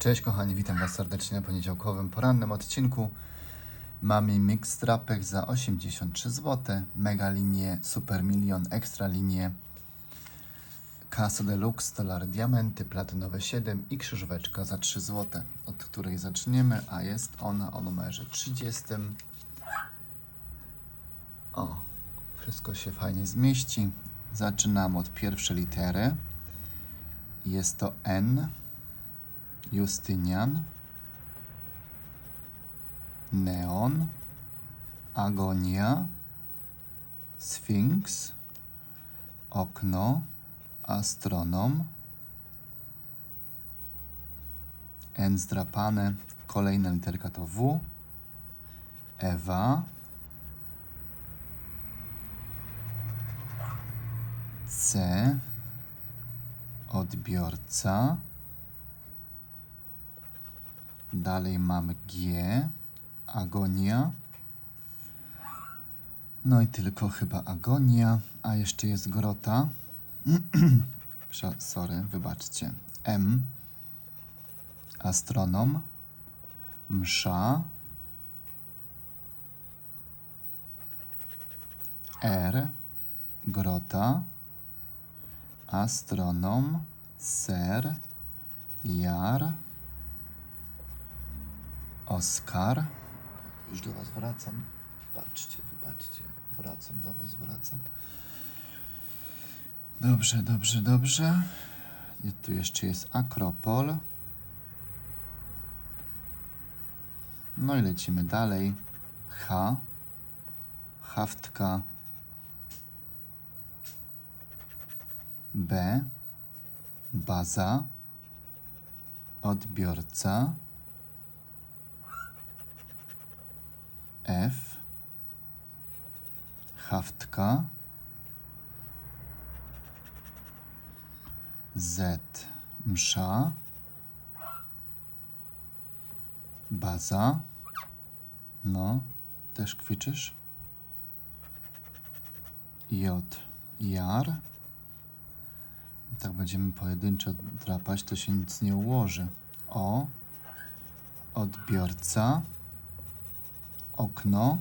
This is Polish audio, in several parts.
Cześć kochani, witam Was serdecznie na poniedziałkowym porannym odcinku. Mamy mix trapek za 83 zł, mega linię, super milion, ekstra linię, Caso Deluxe, dolary diamenty, platynowe 7 i krzyżóweczka za 3 zł, od której zaczniemy, a jest ona o numerze 30. O, wszystko się fajnie zmieści. Zaczynamy od pierwszej litery. Jest to N. Justynian, Neon, Agonia, Sfinks, Okno, Astronom, N zdrapane, kolejna literka to W, Ewa, C, odbiorca, Dalej mamy G, agonia. No i tylko chyba agonia, a jeszcze jest grota. Sorry, wybaczcie. M, astronom, msza, R, grota, astronom, ser, jar, Oskar. Już do Was wracam. Patrzcie, wybaczcie. Wracam do Was, wracam. Dobrze, dobrze, dobrze. I tu jeszcze jest Akropol. No i lecimy dalej. H. Haftka. B. Baza. Odbiorca. F, haftka, Z, msza, baza, no, też kwiczysz, J, jar, tak będziemy pojedynczo drapać, to się nic nie ułoży, O, odbiorca, okno,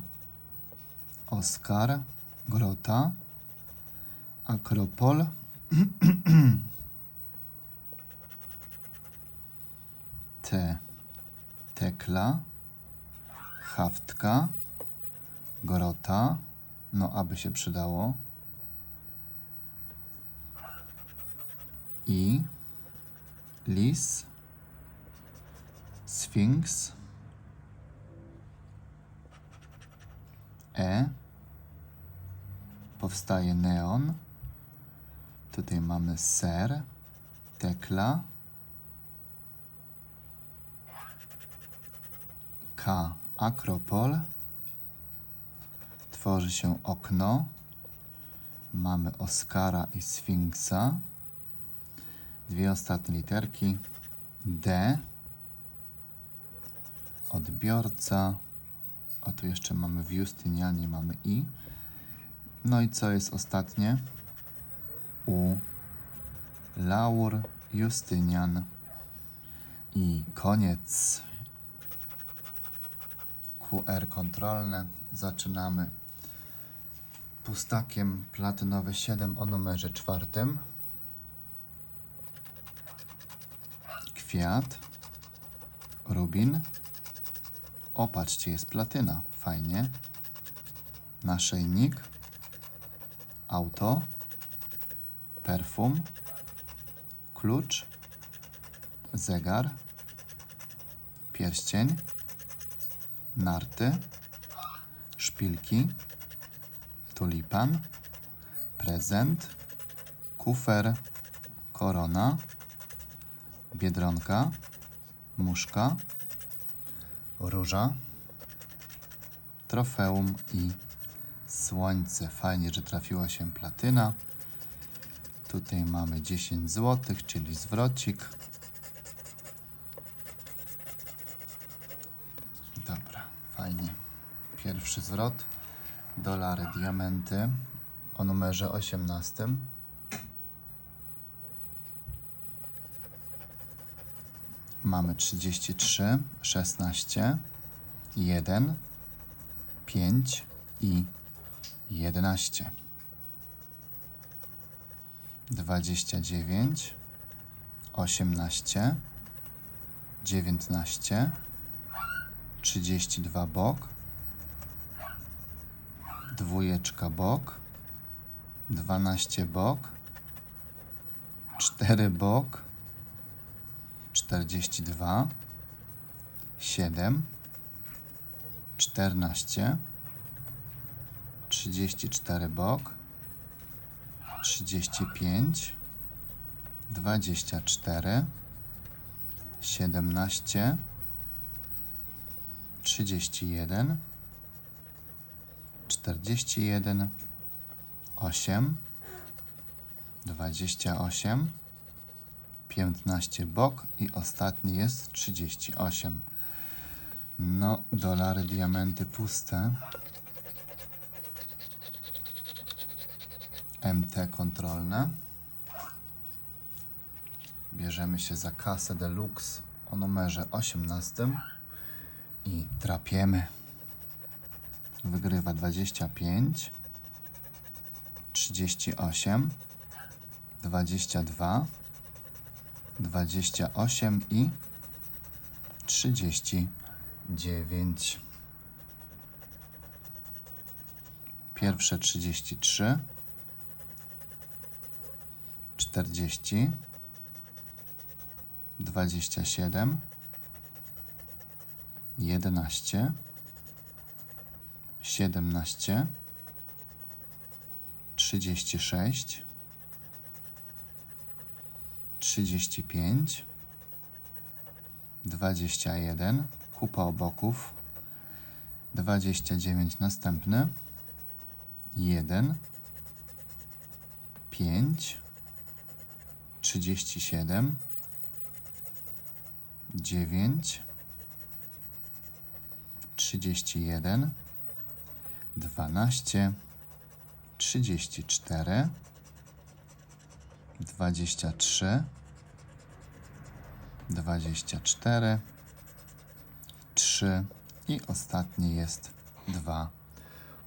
Oskar, grota, Akropol, T, tekla, haftka, grota, no aby się przydało, i lis, sfinks, E. Powstaje neon. Tutaj mamy ser, tekla. K. Akropol. Tworzy się okno. Mamy Oskara i Sfinksa. Dwie ostatnie literki. D. Odbiorca. A tu jeszcze mamy w Justynianie, mamy I. No i co jest ostatnie? U. Laur, Justynian. I koniec. QR kontrolne. Zaczynamy pustakiem platynowy 7 o numerze czwartym. Kwiat. Rubin. O, patrzcie, jest platyna. Fajnie. Naszyjnik. Auto. Perfum. Klucz. Zegar. Pierścień. Narty. Szpilki. Tulipan. Prezent. Kufer. Korona. Biedronka. Muszka róża, trofeum i słońce. Fajnie, że trafiła się platyna. Tutaj mamy 10 zł, czyli zwrocik. Dobra, fajnie. Pierwszy zwrot. Dolary, diamenty o numerze 18. Mamy 33, 16, 1, 5 i 11. 29, 18, 19, 32 bok, dwójeczka bok, 12 bok, 4 bok, 42, 7, 14, 34 bok, 35, 24, 17, 31, 41, 8, 28, 15 bok i ostatni jest 38. No, dolary, diamenty puste. MT kontrolne. Bierzemy się za kasę deluxe o numerze 18 i trapiemy. Wygrywa 25, 38, 22, 28 i 39. Pierwsze 33, 40, 27, 11, 17, 36, 35, 21, kupa oboków, 29 następny, 1, 5, 37, 9, 31, 12, 34, 23, 24, 3 i ostatni jest 2.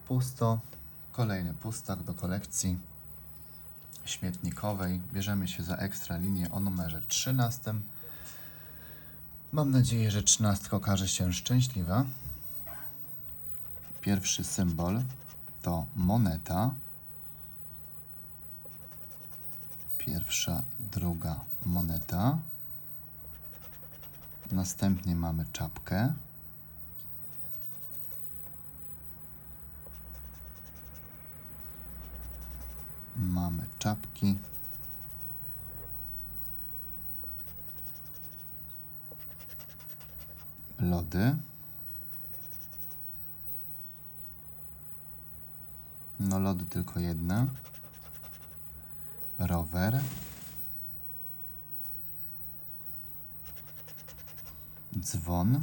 Pusto. Kolejny pustak do kolekcji śmietnikowej. Bierzemy się za ekstra linię o numerze 13. Mam nadzieję, że 13 okaże się szczęśliwa. Pierwszy symbol to moneta. Pierwsza, druga moneta. Następnie mamy czapkę. Mamy czapki. Lody. No lody tylko jedne. Rower. Dzwon.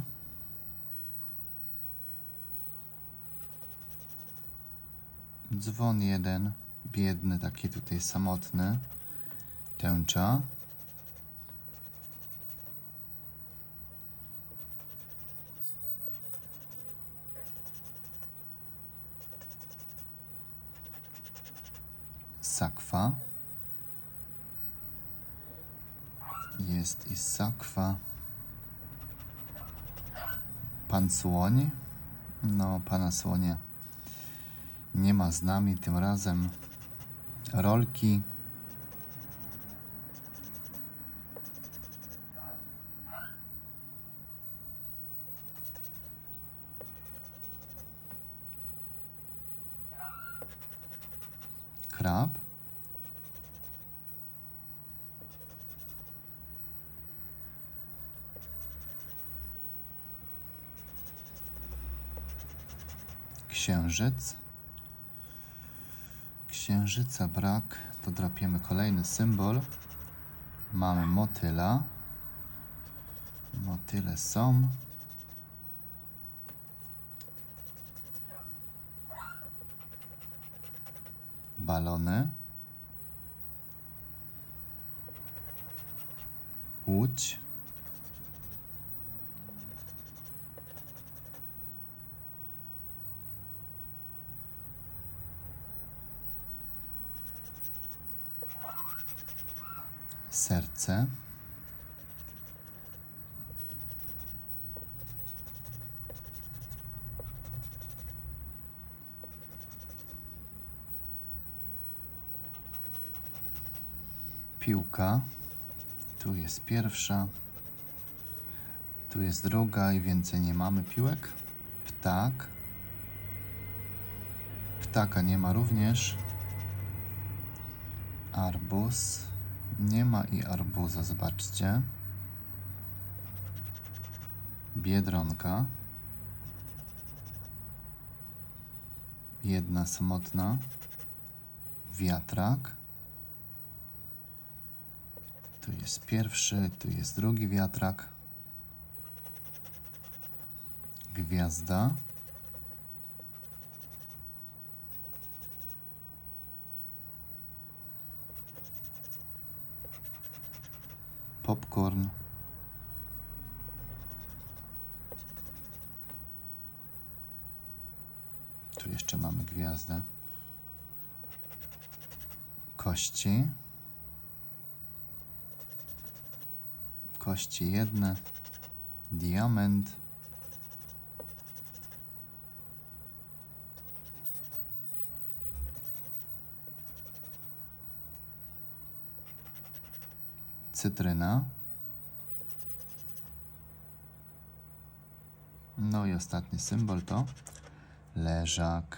Dzwon jeden, biedny, taki tutaj samotny. Tęcza. Sakwa. Jest i sakwa. Pan słoń. No, pana słonia nie ma z nami tym razem. Rolki. Krab. Księżyc. Księżyca brak, to drapiemy kolejny symbol. Mamy motyla. Motyle są. Balony. Łódź. Serce, piłka, tu jest pierwsza, tu jest druga i więcej nie mamy piłek, ptak, ptaka nie ma również, arbuz, nie ma i arbuza, zobaczcie. Biedronka. Jedna samotna. Wiatrak. Tu jest pierwszy, tu jest drugi wiatrak. Gwiazda. Popcorn. Tu jeszcze mamy gwiazdę. Kości. Kości jedne. Diament. Cytryna. No i ostatni symbol to leżak.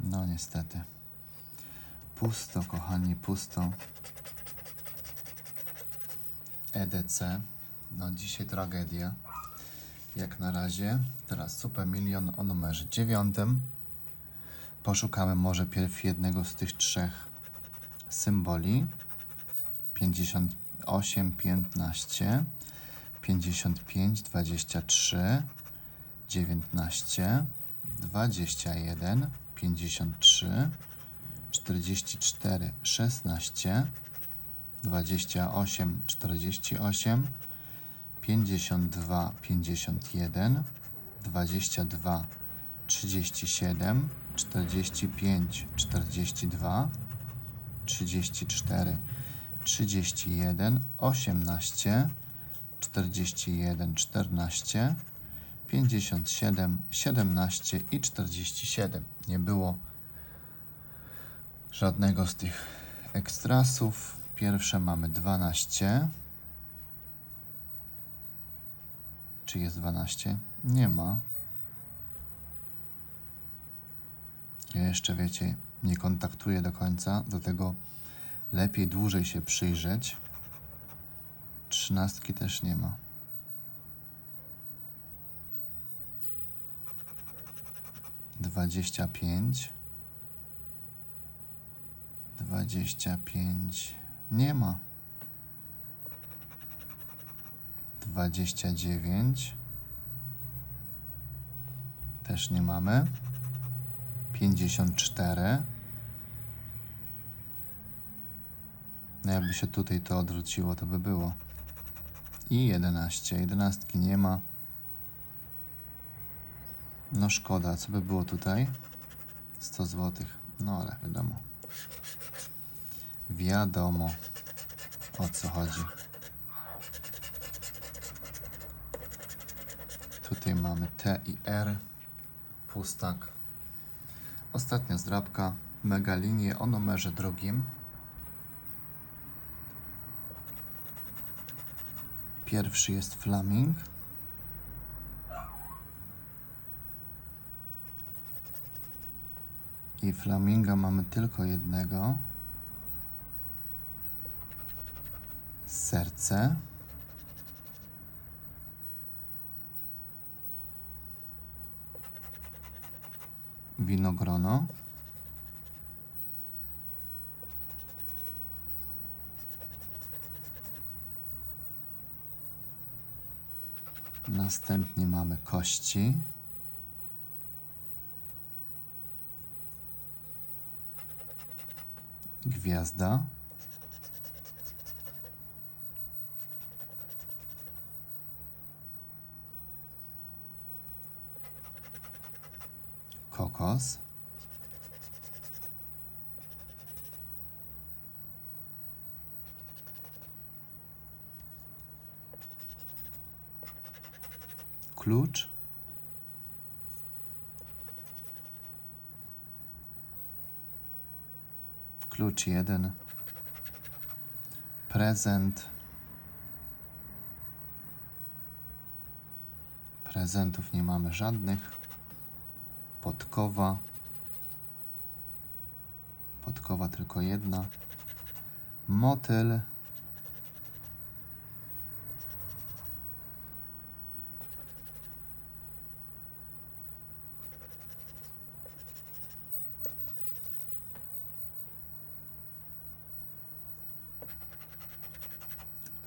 No niestety. Pusto, kochani, pusto. EDC. No dzisiaj tragedia. Jak na razie. Teraz Super Milion o numerze dziewiątym. Poszukamy może pierw jednego z tych trzech symboli 58, 15, 55, 23, 19, 21, 53, 44, 16, 28, 48, 52, 51, 22, 37, 45, 42, 34, 31, 18, 41, 14, 57, 17 i 47. Nie było żadnego z tych ekstrasów. Pierwsze mamy 12. Czy jest 12? Nie ma. Ja jeszcze wiecie, nie kontaktuję do końca, do tego lepiej dłużej się przyjrzeć. Trzynastki też nie ma. Dwadzieścia pięć. Dwadzieścia pięć. Nie ma. Dwadzieścia dziewięć. Też nie mamy. Pięćdziesiąt cztery. No jakby się tutaj to odwróciło, to by było. I 11. 11 nie ma. No szkoda, co by było tutaj? 100 zł. No ale wiadomo. Wiadomo o co chodzi. Tutaj mamy T i R. Pustak. Ostatnia zdrabka. Megalinie o numerze drugim. Pierwszy jest flaming. I flaminga mamy tylko jednego. Serce. Winogrono. Następnie mamy kości. Gwiazda. Klucz. Klucz jeden. Prezent. Prezentów nie mamy żadnych. Podkowa. Podkowa tylko jedna. Motyl.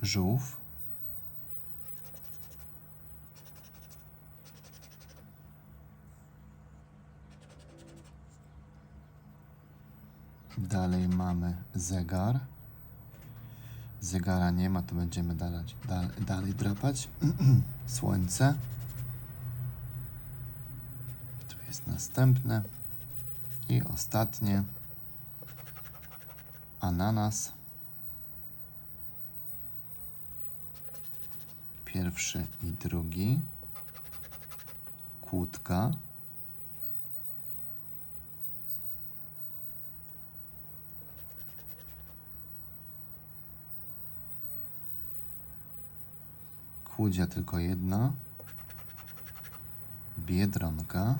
Żółw. Dalej mamy zegar. Zegara nie ma, to będziemy dalej, dalej drapać. Słońce. Tu jest następne. I ostatnie. Ananas. Pierwszy i drugi. Kłódka. Kłudzia tylko jedna. Biedronka.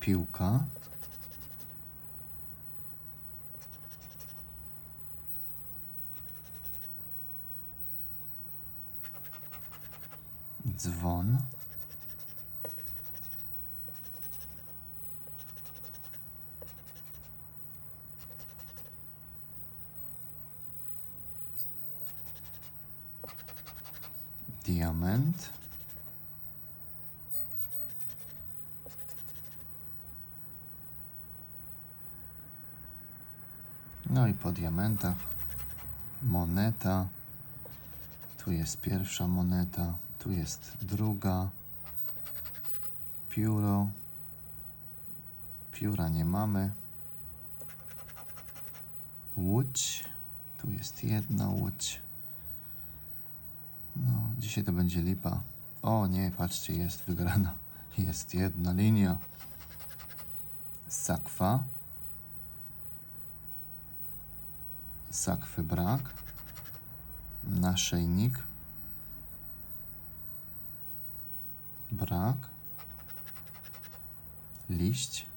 Piłka. Dzwon. Diament. No i po diamentach moneta. Tu jest pierwsza moneta, tu jest druga. Pióro. Pióra nie mamy. Łódź. Tu jest jedna łódź. No, dzisiaj to będzie lipa. O nie, patrzcie, jest wygrana. Jest jedna linia. Sakwa. Sakwy brak. Naszyjnik. Brak. Liść.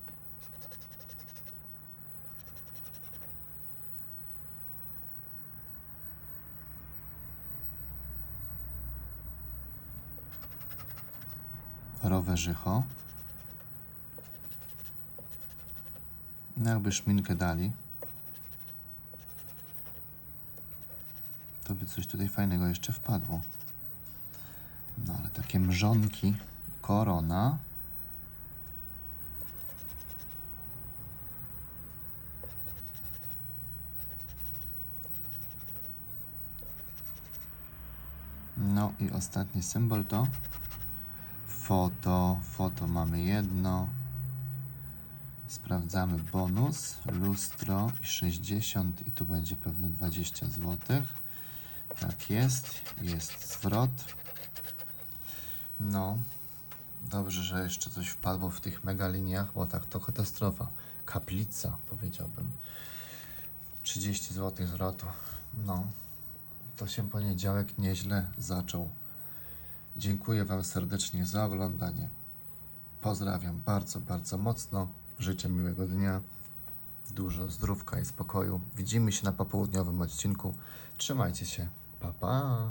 Rowerzycho. No jakby szminkę dali. To by coś tutaj fajnego jeszcze wpadło. No ale takie mrzonki. Korona. No i ostatni symbol to foto. Foto mamy jedno. Sprawdzamy bonus, lustro i 60 i tu będzie pewno 20 zł. Tak jest, jest zwrot. No, dobrze, że jeszcze coś wpadło w tych mega liniach, bo tak to katastrofa. Kaplica, powiedziałbym. 30 zł zwrotu. No, to się poniedziałek nieźle zaczął. Dziękuję Wam serdecznie za oglądanie. Pozdrawiam bardzo, bardzo mocno. Życzę miłego dnia, dużo zdrówka i spokoju. Widzimy się na popołudniowym odcinku. Trzymajcie się. Pa, pa.